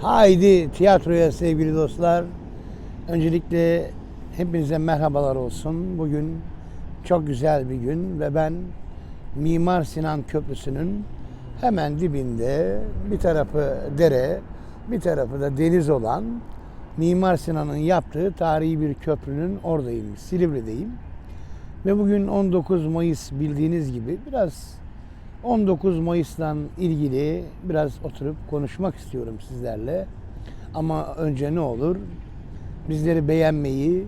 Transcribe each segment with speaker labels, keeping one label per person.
Speaker 1: Haydi tiyatroya sevgili dostlar. Öncelikle hepinize merhabalar olsun. Bugün çok güzel bir gün ve ben Mimar Sinan Köprüsü'nün hemen dibinde bir tarafı dere, bir tarafı da deniz olan Mimar Sinan'ın yaptığı tarihi bir köprünün oradayım. Silivri'deyim. Ve bugün 19 Mayıs bildiğiniz gibi biraz 19 Mayıs'tan ilgili biraz oturup konuşmak istiyorum sizlerle. Ama önce ne olur? Bizleri beğenmeyi,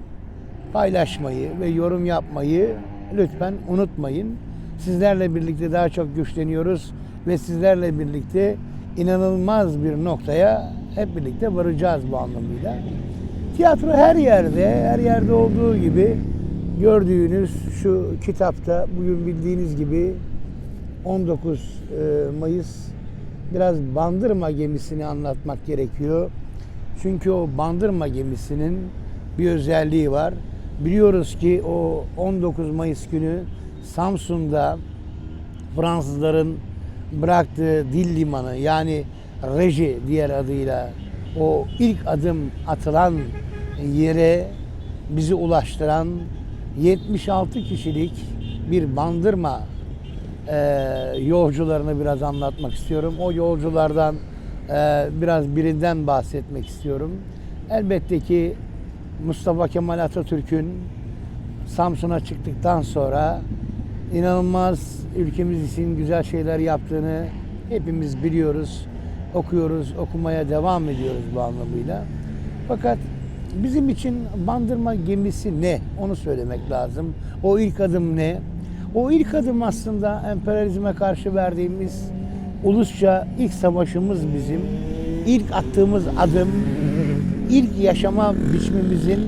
Speaker 1: paylaşmayı ve yorum yapmayı lütfen unutmayın. Sizlerle birlikte daha çok güçleniyoruz ve sizlerle birlikte inanılmaz bir noktaya hep birlikte varacağız bu anlamıyla. Tiyatro her yerde, her yerde olduğu gibi gördüğünüz şu kitapta bugün bildiğiniz gibi 19 e, Mayıs biraz Bandırma gemisini anlatmak gerekiyor. Çünkü o Bandırma gemisinin bir özelliği var. Biliyoruz ki o 19 Mayıs günü Samsun'da Fransızların bıraktığı dil limanı yani Reji diğer adıyla o ilk adım atılan yere bizi ulaştıran 76 kişilik bir bandırma yolcularını biraz anlatmak istiyorum. O yolculardan e, biraz birinden bahsetmek istiyorum. Elbette ki Mustafa Kemal Atatürk'ün Samsun'a çıktıktan sonra inanılmaz ülkemiz için güzel şeyler yaptığını hepimiz biliyoruz, okuyoruz, okumaya devam ediyoruz bu anlamıyla. Fakat bizim için bandırma gemisi ne? Onu söylemek lazım. O ilk adım ne? O ilk adım aslında emperyalizme karşı verdiğimiz ulusça ilk savaşımız bizim. İlk attığımız adım, ilk yaşama biçimimizin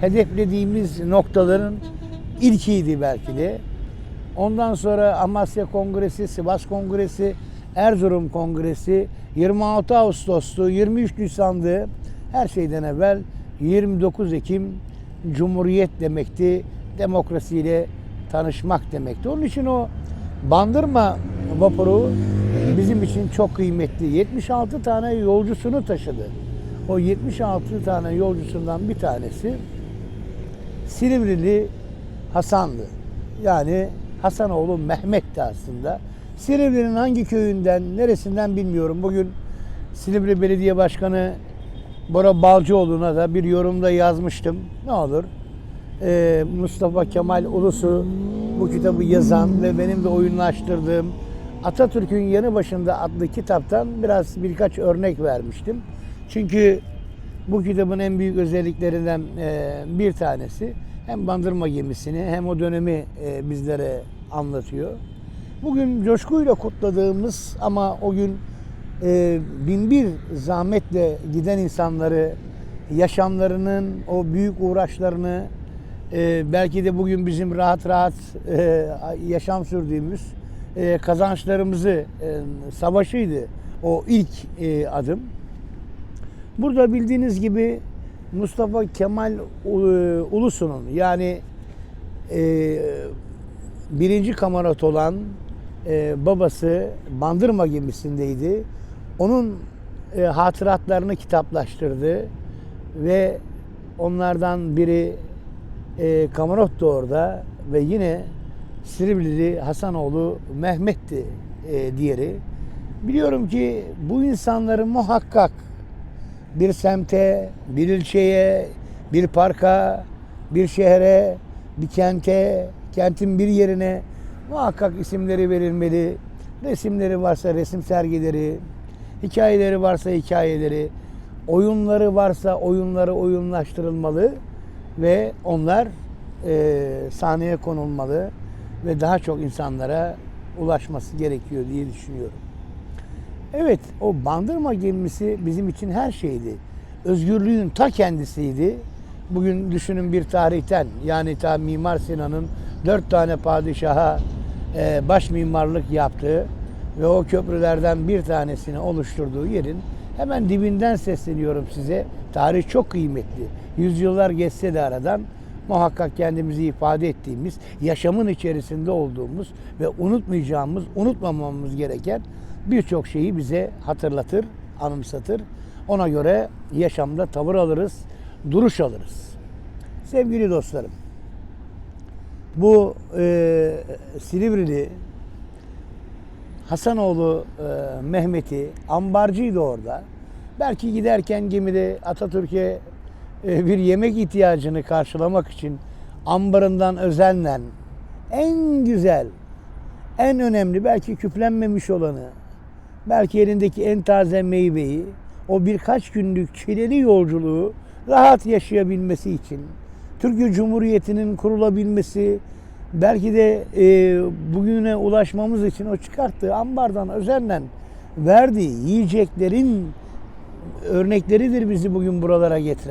Speaker 1: hedeflediğimiz noktaların ilkiydi belki de. Ondan sonra Amasya Kongresi, Sivas Kongresi, Erzurum Kongresi, 26 Ağustos'tu, 23 Nisan'dı. Her şeyden evvel 29 Ekim Cumhuriyet demekti. Demokrasiyle tanışmak demekti. Onun için o Bandırma vapuru bizim için çok kıymetli. 76 tane yolcusunu taşıdı. O 76 tane yolcusundan bir tanesi Silivrili Hasan'dı. Yani Hasanoğlu Mehmet'ti aslında. Silivri'nin hangi köyünden, neresinden bilmiyorum. Bugün Silivri Belediye Başkanı Bora Balcıoğlu'na da bir yorumda yazmıştım. Ne olur ee, Mustafa Kemal Ulusu bu kitabı yazan ve benim de oyunlaştırdığım Atatürk'ün Yanı Başında adlı kitaptan biraz birkaç örnek vermiştim. Çünkü bu kitabın en büyük özelliklerinden e, bir tanesi hem bandırma gemisini hem o dönemi e, bizlere anlatıyor. Bugün coşkuyla kutladığımız ama o gün e, bin bir zahmetle giden insanları, yaşamlarının o büyük uğraşlarını, e, belki de bugün bizim rahat rahat e, yaşam sürdüğümüz e, kazançlarımızı e, savaşıydı o ilk e, adım. Burada bildiğiniz gibi Mustafa Kemal e, Ulusu'nun yani e, birinci kamarot olan e, babası Bandırma gemisindeydi. Onun e, hatıratlarını kitaplaştırdı ve onlardan biri e, kamarot da orada ve yine Siriblili Hasanoğlu Mehmet'ti e, diğeri. Biliyorum ki bu insanları muhakkak bir semte, bir ilçeye, bir parka, bir şehre, bir kente, kentin bir yerine muhakkak isimleri verilmeli. Resimleri varsa resim sergileri, hikayeleri varsa hikayeleri, oyunları varsa oyunları oyunlaştırılmalı ve onlar e, sahneye konulmalı ve daha çok insanlara ulaşması gerekiyor diye düşünüyorum. Evet, o bandırma gemisi bizim için her şeydi. Özgürlüğün ta kendisiydi. Bugün düşünün bir tarihten, yani ta Mimar Sinan'ın dört tane padişaha e, baş mimarlık yaptığı ve o köprülerden bir tanesini oluşturduğu yerin hemen dibinden sesleniyorum size. Tarih çok kıymetli. Yüzyıllar geçse de aradan muhakkak kendimizi ifade ettiğimiz, yaşamın içerisinde olduğumuz ve unutmayacağımız, unutmamamız gereken birçok şeyi bize hatırlatır, anımsatır. Ona göre yaşamda tavır alırız, duruş alırız. Sevgili dostlarım, bu e, Silivri'li Hasanoğlu e, Mehmet'i ambarcıydı orada. Belki giderken gemide Atatürk'e e, bir yemek ihtiyacını karşılamak için ambarından özenle en güzel, en önemli belki küplenmemiş olanı, belki elindeki en taze meyveyi o birkaç günlük çileli yolculuğu rahat yaşayabilmesi için Türkiye Cumhuriyeti'nin kurulabilmesi belki de e, bugüne ulaşmamız için o çıkarttığı ambardan özenle verdiği yiyeceklerin örnekleridir bizi bugün buralara getiren.